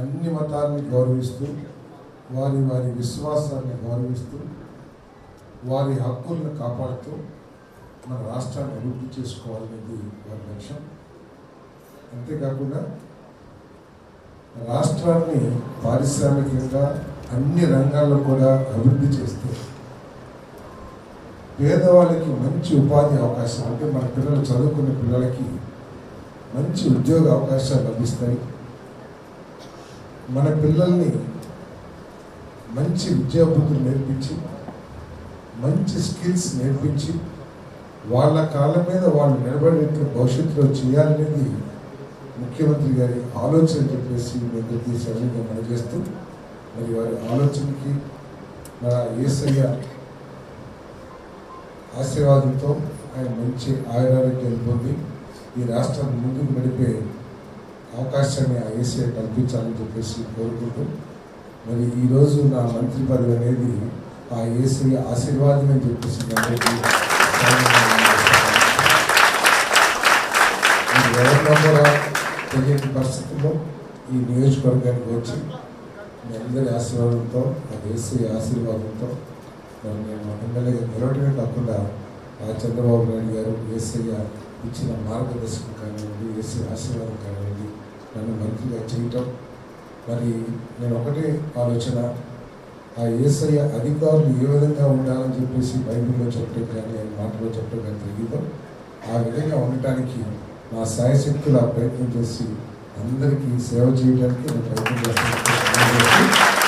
అన్ని మతాన్ని గౌరవిస్తూ వారి వారి విశ్వాసాన్ని గౌరవిస్తూ వారి హక్కులను కాపాడుతూ మన రాష్ట్రాన్ని అభివృద్ధి చేసుకోవాలనేది వారి లక్ష్యం. అంతేకాకుండా రాష్ట్రాన్ని పారిశ్రామికంగా అన్ని రంగాల్లో కూడా అభివృద్ధి చేస్తే పేదవాళ్ళకి మంచి ఉపాధి అవకాశాలు అంటే మన పిల్లలు చదువుకునే పిల్లలకి మంచి ఉద్యోగ అవకాశాలు లభిస్తాయి. మన పిల్లల్ని మంచి విద్యాబుద్ధులు నేర్పించి మంచి స్కిల్స్ నేర్పించి వాళ్ళ కాళ్ళ మీద వాళ్ళు నిలబడేట్టు భవిష్యత్తులో చేయాలనేది ముఖ్యమంత్రి గారి ఆలోచన చెప్పేసి మీకు సరళంగా పనిచేస్తూ మరి వారి ఆలోచనకి మన ఏసయ్య ఆశీర్వాదంతో ఆయన మంచి ఆయురారోగ్యాలు పొంది ఈ రాష్ట్రాన్ని ముందుకు నడిపే అవకాశాన్ని ఆ ఏసీఐ కల్పించాలని చెప్పేసి కోరుకుంటూ మరి ఈరోజు నా మంత్రి పదవి అనేది ఆ ఏసీ ఆశీర్వాదం అని చెప్పేసి తెలియని పరిస్థితుల్లో ఈ నియోజకవర్గానికి వచ్చి మీ అందరి ఆశీర్వాదంతో ఆ ఏసీ ఆశీర్వాదంతో మరి నేను ఎమ్మెల్యేగా నిలవటమే కాకుండా ఆ చంద్రబాబు నాయుడు గారు ఏసీ ఇచ్చిన మార్గదర్శకం కానివ్వండి ఏసీ ఆశీర్వాదం కానివ్వండి నన్ను మంత్రిగా చేయటం. మరి నేను ఒకటే ఆలోచన ఆ ఏసయ్య అధికారులు ఏ విధంగా ఉండాలని చెప్పేసి బైబిల్లో చెప్పడం కానీ ఆయన మాటలో చెప్పడం కానీ తెలియదు ఆ విధంగా ఉండటానికి నా సాయశక్తులు ఆ ప్రయత్నం చేసి అందరికీ సేవ చేయడానికి నేను ప్రయత్నం చేస్తాను